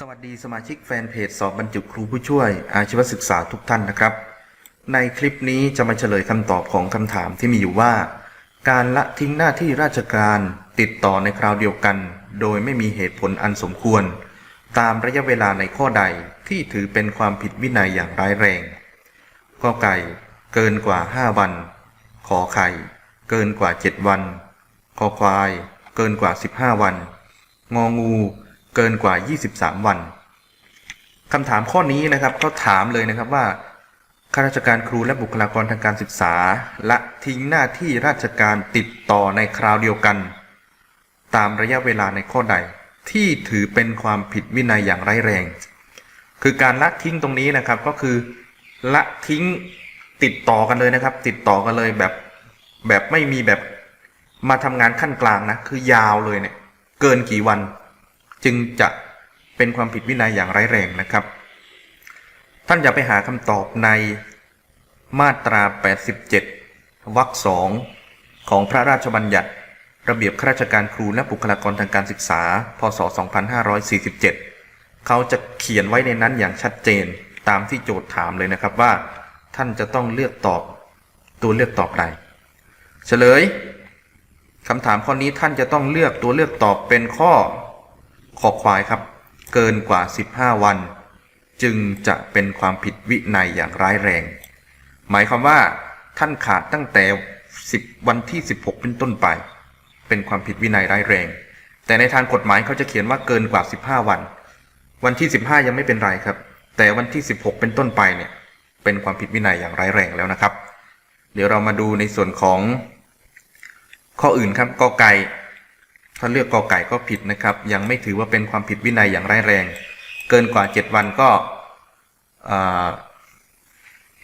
สวัสดีสมาชิกแฟนเพจสอบบรรจุครูผู้ช่วย อาชีวศึกษาทุกท่านนะครับ ในคลิปนี้จะมาเฉลยคำตอบของคำถามที่มีอยู่ว่า การละทิ้งหน้าที่ราชการติดต่อในคราวเดียวกัน โดยไม่มีเหตุผลอันสมควร ตามระยะเวลาในข้อใดที่ถือเป็นความผิดวินัยอย่างร้ายแรงก็ไก่ เกินกว่า 5 วัน ขอไข่ เกินกว่า 7 วันคอควาย เกินกว่า 15 วัน งองู เกินกว่า 23 วันคำถามข้อนี้นะครับเขาถามเลยนะครับว่าข้าราชการครูและบุคลากรทางการศึกษา ละทิ้งหน้าที่ราชการติดต่อในคราวเดียวกัน ตามระยะเวลาในข้อใด ที่ถือเป็นความผิดวินัยอย่างร้ายแรง คือการละทิ้งตรงนี้นะครับก็คือ ละทิ้งติดต่อกันเลยนะครับ ติดต่อกันเลยแบบแบบไม่มีแบบมาทำงานขั้นกลางนะคือยาวเลยเนี่ยเกินกี่วัน จึงจะเป็นความผิดวินัยอย่างร้ายแรงนะครับ ท่านอย่าไปหาคำตอบในมาตรา 87 วรรคสองของพระราชบัญญัติ ระเบียบข้าราชการครูและบุคลากรทางการศึกษา พศ 2547 เขาจะเขียนไว้ในนั้นอย่างชัดเจนตามที่โจทย์ถามเลยนะครับว่า ท่านจะต้องเลือกตอบตัวเลือกตอบใดเฉลยคำถามข้อนี้ท่านจะต้องเลือกตัวเลือกตอบเป็นข้อ ขอควายครับ เกินกว่า 15 วัน จึงจะเป็นความผิดวินัยอย่างร้ายแรง หมายความว่า ท่านขาดตั้งแต่ 10 วันที่ 16 เป็นต้นไป เป็นความผิดวินัยร้ายแรง แต่ในทางกฎหมายเขาจะเขียนว่าเกินกว่า 15 วัน วันที่ 15 ยังไม่เป็นไรครับ แต่วันที่ 16 เป็นต้นไปเนี่ย เป็นความผิดวินัยอย่างร้ายแรงแล้วนะครับ เดี๋ยวเรามาดูในส่วนของ ข้ออื่นครับกอไก่ ถ้าเลือกกอไก่ก็ผิดนะครับ ยังไม่ถือว่าเป็นความผิดวินัยอย่างร้ายแรง เกินกว่า 7 วันก็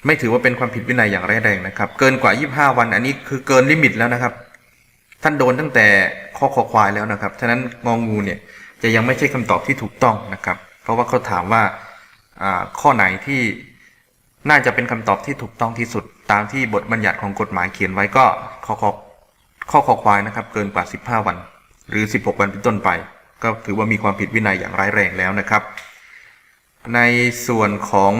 ไม่ถือว่าเป็นความผิดวินัยอย่างร้ายแรงนะครับ เกินกว่า 25 วัน อันนี้คือเกินลิมิตแล้วนะครับ ท่านโดนตั้งแต่ข้อคอควายแล้วนะครับฉะนั้นงองูเนี่ยจะยังไม่ใช่คำตอบที่ถูกต้องนะครับ เพราะว่าเขาถามว่าข้อไหนที่น่าจะเป็นคำตอบที่ถูกต้องที่สุด ตามที่บทบัญญัติของกฎหมายเขียนไว้ก็ข้อคอข้อคอควายนะครับ เกินกว่า 15 วัน หรือ 16 วันเป็นต้นไป ก็ถือว่ามีความผิดวินัยอย่างร้ายแรงแล้วนะครับ ในส่วนของ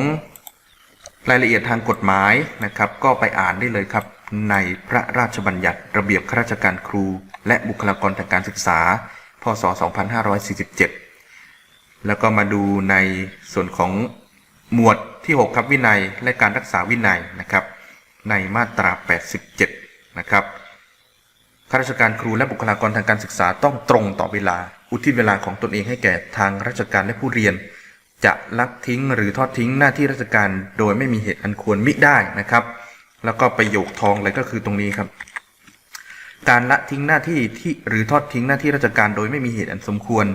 รายละเอียดทางกฎหมายนะครับ ก็ไปอ่านได้เลยครับ ในพระราชบัญญัติระเบียบข้าราชการครู และบุคลากรทางการศึกษา พศ 2547 แล้วก็มาดูในส่วนของหมวดที่ 6 ครับวินัยและการรักษาวินัยนะครับ ในมาตรา 87 นะครับ ข้าราชการครูและบุคลากรทางการศึกษาต้องตรงต่อเวลา อุทิศเวลาของตนเองให้แก่ทางราชการและผู้เรียน จะลักทิ้งหรือทอดทิ้งหน้าที่ราชการโดยไม่มีเหตุอันควรมิได้นะครับ แล้วก็ประโยคทองเลยก็คือตรงนี้ครับ การละทิ้งหน้าที่ที่หรือทอดทิ้งหน้าที่ราชการโดยไม่มีเหตุอันสมควร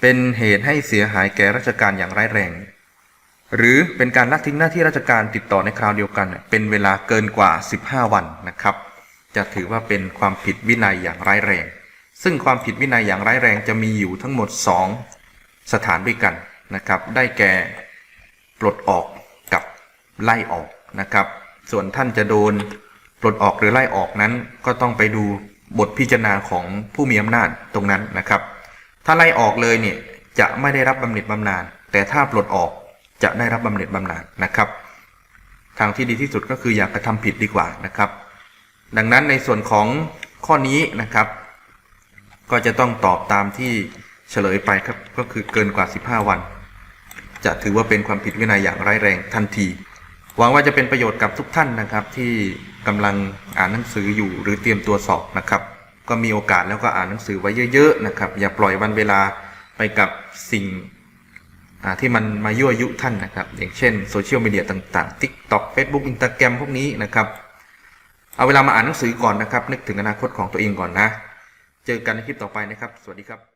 เป็นเหตุให้เสียหายแก่ราชการอย่างร้ายแรง หรือเป็นการละทิ้งหน้าที่ราชการติดต่อในคราวเดียวกัน เป็นเวลาเกินกว่า 15 วันนะครับ จะถือว่าเป็นความผิดวินัยอย่างร้ายแรง ซึ่งความผิดวินัยอย่างร้ายแรงจะมีอยู่ทั้งหมด 2 สถานด้วยกันนะครับ ได้แก่ปลดออกกับไล่ออกนะครับ ส่วนท่านจะโดนปลดออกหรือไล่ออกนั้น ก็ต้องไปดูบทพิจารณาของผู้มีอำนาจตรงนั้นนะครับ ถ้าไล่ออกเลยเนี่ยจะไม่ได้รับบำเหน็จบำนาญแต่ถ้าปลดออกจะได้รับบำเหน็จบำนาญนะครับ ทางที่ดีที่สุดก็คืออย่ากระทำผิดดีกว่านะครับ ดังนั้นในส่วนของข้อนี้นะครับ ก็จะต้องตอบตามที่เฉลยไปครับก็คือเกินกว่า 15 วัน จะถือว่าเป็นความผิดวินัยอย่างร้ายแรงทันที หวังว่าจะเป็นประโยชน์กับทุกท่านนะครับ ที่กำลังอ่านหนังสืออยู่หรือเตรียมตัวสอบนะครับ ก็มีโอกาสแล้วก็อ่านหนังสือไว้เยอะๆนะครับ อย่าปล่อยวันเวลาไปกับสิ่งที่มันมายั่วยุท่านนะครับ อย่างเช่นโซเชียลมีเดียต่างๆ TikTok Facebook Instagram พวกนี้นะครับ เอาเวลามาอ่านหนังสือก่อนนะครับ นึกถึงอนาคตของตัวเองก่อนนะ เจอกันในคลิปต่อไปนะครับ สวัสดีครับ